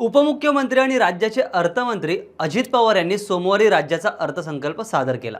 उपमुख्यमंत्री आणि राज्याचे अर्थमंत्री अजित पवार यांनी सोमवारी राज्याचा अर्थसंकल्प सादर केला.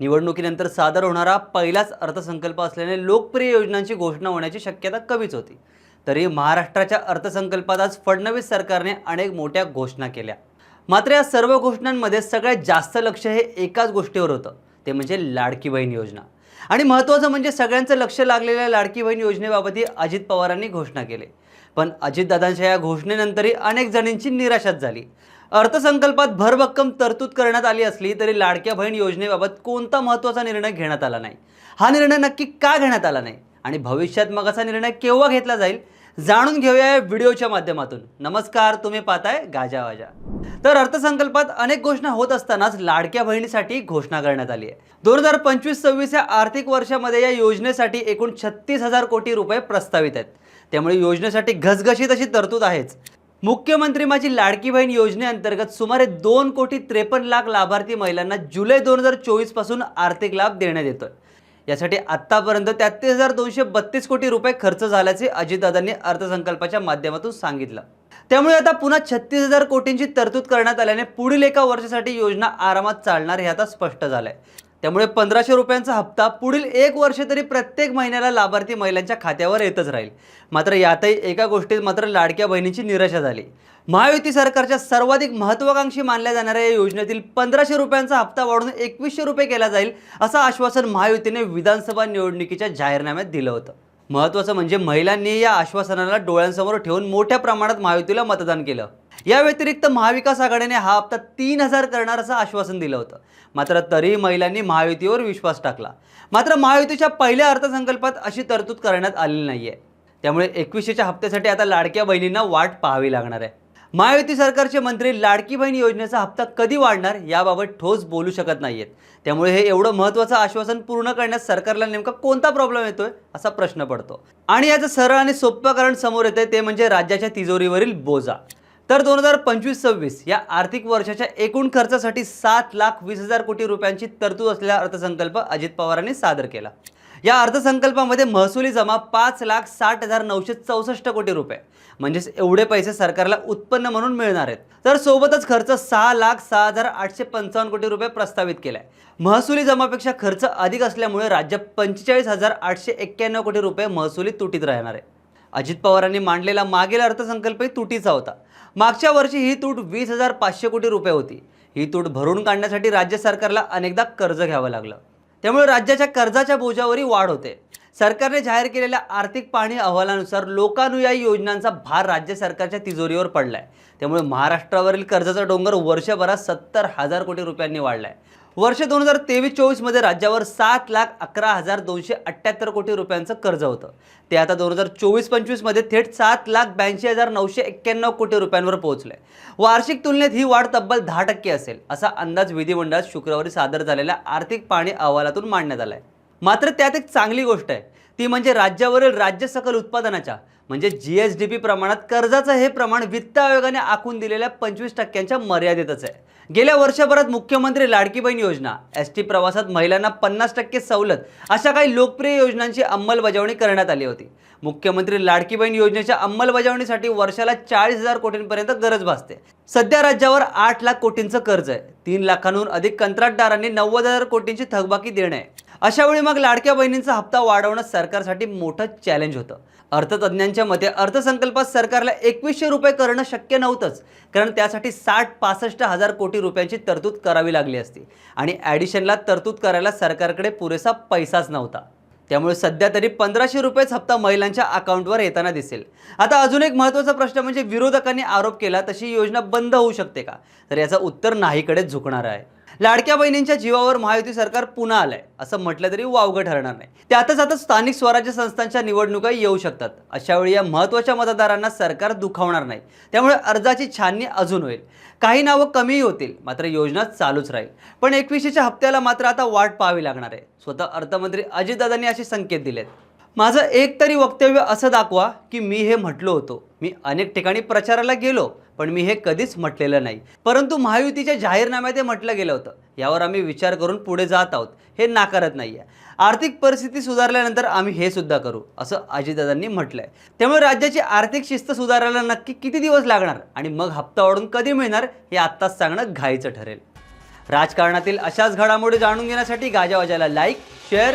निवडणुकीनंतर सादर होणारा पहिलाच अर्थसंकल्प असल्याने लोकप्रिय योजनांची घोषणा होण्याची शक्यता कमीच होती. तरी महाराष्ट्राच्या अर्थसंकल्पात आज फडणवीस सरकारने अनेक मोठ्या घोषणा केल्या. मात्र या सर्व घोषणांमध्ये सगळ्यात जास्त लक्ष हे एकाच गोष्टीवर होतं. ते म्हणजे लाडकी बहीण योजना. आणि महत्त्वाचं म्हणजे सगळ्यांचं लक्ष लागलेल्या लाडकी बहीण योजनेबाबतही अजित पवारांनी घोषणा केली. पण अजितदादांच्या या घोषणेनंतरही अनेक जणींची निराशाच झाली. अर्थसंकल्पात भरभक्कम तरतूद करण्यात आली असली तरी लाडक्या बहीण योजनेबाबत कोणता महत्त्वाचा निर्णय घेण्यात आला नाही. हा निर्णय नक्की का घेण्यात आला नाही आणि भविष्यात मग असा निर्णय केव्हा घेतला जाईल जाणून घेऊया या व्हिडिओच्या माध्यमातून. नमस्कार तुम्ही पाहताय गाजावाजा तर अर्थसंकल्पात अनेक घोषणा होत असतानाच लाडक्या बहिणीसाठी घोषणा करण्यात आली आहे. दोन हजार पंचवीस सव्वीस या आर्थिक वर्षामध्ये या योजनेसाठी एकूण छत्तीस हजार कोटी रुपये प्रस्तावित आहेत. त्यामुळे योजनेसाठी घसघशीत अशी तरतूद आहेच. मुख्यमंत्री माझी लाडकी बहीण योजनेअंतर्गत सुमारे दोन कोटी त्रेपन्न लाख लाभार्थी महिलांना जुलै दोन हजार चोवीसपासून आर्थिक लाभ देण्यात येतोय. यासाठी आत्तापर्यंत तेहतीस हजार दोनशे बत्तीस कोटी रुपये खर्च झाल्याचे अजितदादांनी अर्थसंकल्पाच्या माध्यमातून सांगितलं. त्यामुळे आता पुन्हा छत्तीस हजार कोटींची तरतूद करण्यात आल्याने पुढील एका वर्षासाठी योजना आरामात चालणार हे आता स्पष्ट झालंय. त्यामुळे पंधराशे रुपयांचा हप्ता पुढील एक वर्ष तरी प्रत्येक महिन्याला लाभार्थी महिलांच्या खात्यावर येतच राहील. मात्र यातही एका गोष्टीत मात्र लाडक्या बहिणीची निराशा झाली. महायुती सरकारच्या सर्वाधिक महत्वाकांक्षी मानल्या जाणाऱ्या या योजनेतील पंधराशे रुपयांचा हप्ता वाढून एकवीसशे रुपये केला जाईल असं आश्वासन महायुतीने विधानसभा निवडणुकीच्या जाहीरनाम्यात दिलं होतं. महत्त्वाचं म्हणजे महिलांनी या आश्वासनाला डोळ्यांसमोर ठेवून मोठ्या प्रमाणात महायुतीला मतदान केलं. या व्यतिरिक्त महाविकास आघाडीने हा हप्ता तीन हजार करणार असं आश्वासन दिलं होतं. मात्र तरीही महिलांनी महायुतीवर विश्वास टाकला. मात्र महायुतीच्या पहिल्या अर्थसंकल्पात अशी तरतूद करण्यात आलेली नाही आहे त्यामुळे एकवीसशेच्या हप्त्यासाठी आता लाडक्या बहिणींना वाट पाहावी लागणार आहे. महायुती सरकारचे मंत्री लाडकी बहीण योजनेचा हप्ता कधी वाढणार याबाबत ठोस बोलू शकत नाहीयेत. त्यामुळे हे एवढं महत्त्वाचं आश्वासन पूर्ण करण्यास सरकारला नेमका कोणता प्रॉब्लेम येतोय असा प्रश्न पडतो. आणि याचं सरळ आणि सोपं कारण समोर येते ते म्हणजे राज्याच्या तिजोरीवरील बोजा. तर दोन हजार पंचवीस सव्वीस या आर्थिक वर्षाच्या एकूण खर्चासाठी सात लाख वीस हजार कोटी रुपयांची तरतूद असलेला अर्थसंकल्प अजित पवारांनी सादर केला. या अर्थसंकल्पामध्ये महसुली जमा पाच लाख साठ हजार नऊशे चौसष्ट कोटी रुपये. म्हणजेच एवढे पैसे सरकारला उत्पन्न म्हणून मिळणार आहेत. तर सोबतच खर्च सहा लाख सहा हजार आठशे पंचावन्न कोटी रुपये प्रस्तावित केलाय. महसुली जमापेक्षा खर्च अधिक असल्यामुळे राज्य पंचेचाळीस हजार आठशे एक्क्याण्णव कोटी रुपये महसुली तुटीत राहणार आहे. अजित पवारांनी मांडलेला मागील अर्थसंकल्पही तुटीचा होता. मागच्या वर्षी ही तूट वीस हजार पाचशे कोटी रुपये होती. ही तूट भरून काढण्यासाठी राज्य सरकारला अनेकदा कर्ज घ्यावं लागलं. त्यामुळे राज्याच्या कर्जाच्या बोजावरही वाढ होते. सरकारने जाहीर केलेल्या आर्थिक पाहणी अहवालानुसार लोकानुयायी योजनांचा भार राज्य सरकारच्या तिजोरीवर पडलाय. त्यामुळे महाराष्ट्रावरील कर्जाचा डोंगर वर्षभरात सत्तर हजार कोटी रुपयांनी वाढलाय. वर्ष दोन हजार तेवीस चोवीसमध्ये राज्यावर सात लाख अकरा हजार दोनशे अठ्ठ्याहत्तर कोटी रुपयांचं कर्ज होतं. ते आता दोन हजार चोवीस पंचवीसमध्ये थेट सात लाख ब्याऐंशी हजार नऊशे एक्क्याण्णव कोटी रुपयांवर पोहोचलंय. वार्षिक तुलनेत ही वाढ तब्बल दहा टक्के असेल असा अंदाज विधिमंडळात शुक्रवारी सादर झालेल्या आर्थिक पाहणी अहवालातून मांडण्यात आला आहे मात्र त्यात एक चांगली गोष्ट आहे. ती म्हणजे राज्यावरील राज्य सकल उत्पादनाच्या म्हणजे जी एस डी पी प्रमाणात कर्जाचं हे प्रमाण वित्त आयोगाने आखून दिलेल्या पंचवीस टक्क्यांच्या मर्यादेतच आहे. गेल्या वर्षभरात मुख्यमंत्री लाडकी बहीण योजना एस टी प्रवासात महिलांना पन्नास टक्के सवलत अशा काही लोकप्रिय योजनांची अंमलबजावणी करण्यात आली होती. मुख्यमंत्री लाडकी बहीण योजनेच्या अंमलबजावणीसाठी वर्षाला चाळीस हजार कोटींपर्यंत गरज भासते. सध्या राज्यावर आठ लाख कोटींचं कर्ज आहे. तीन लाखांहून अधिक कंत्राटदारांनी नव्वद हजार कोटींची थकबाकी देणं. आहे अशा वेळी मग लाडक्या बहिणींचा हप्ता वाढवणं सरकारसाठी मोठं चॅलेंज होतं. अर्थतज्ज्ञांच्या मते अर्थसंकल्पात सरकारला एकवीसशे रुपये करणं शक्य नव्हतंच. कारण त्यासाठी साठ पासष्ट हजार कोटी रुपयांची तरतूद करावी लागली असती. आणि ॲडिशनला तरतूद करायला सरकारकडे पुरेसा पैसाच नव्हता. त्यामुळे सध्या तरी पंधराशे रुपयेच हप्ता महिलांच्या अकाउंटवर येताना दिसेल. आता अजून एक महत्त्वाचा प्रश्न म्हणजे विरोधकांनी आरोप केला तशी योजना बंद होऊ शकते का? तर याचं उत्तर नाहीकडेच झुकणार आहे. लाडक्या बहिणींच्या जीवावर महायुती सरकार पुन्हा आलंय असं म्हटलं तरी वावगं ठरणार नाही. त्यातच आता स्थानिक स्वराज्य संस्थांच्या निवडणुका येऊ शकतात. अशा वेळी या महत्त्वाच्या मतदारांना सरकार दुखावणार नाही. त्यामुळे अर्जाची छाननी अजून होईल. काही नावं कमीही होतील मात्र योजना चालूच राहील. पण एकविशेच्या हप्त्याला मात्र आता वाट पाहावी लागणार आहे. स्वतः अर्थमंत्री अजितदादांनी असे संकेत दिलेत. माझं एक तरी वक्तव्य असं दाखवा की मी हे म्हटलो होतो. मी अनेक ठिकाणी प्रचाराला गेलो पण मी हे कधीच म्हटलेलं नाही. परंतु महायुतीच्या जाहीरनाम्यात हे म्हटलं गेलं होतं. यावर आम्ही विचार करून पुढे जात आहोत. हे नाकारत नाही आहे आर्थिक परिस्थिती सुधारल्यानंतर आम्ही हे सुद्धा करू असं अजितदादांनी आहे त्यामुळे राज्याची आर्थिक शिस्त सुधारायला नक्की किती दिवस लागणार आणि मग हप्ता वाढून कधी मिळणार हे आत्ताच सांगणं घाईचं ठरेल. राजकारणातील अशाच घडामोडी जाणून घेण्यासाठी गाजावाजाला लाईक शेअर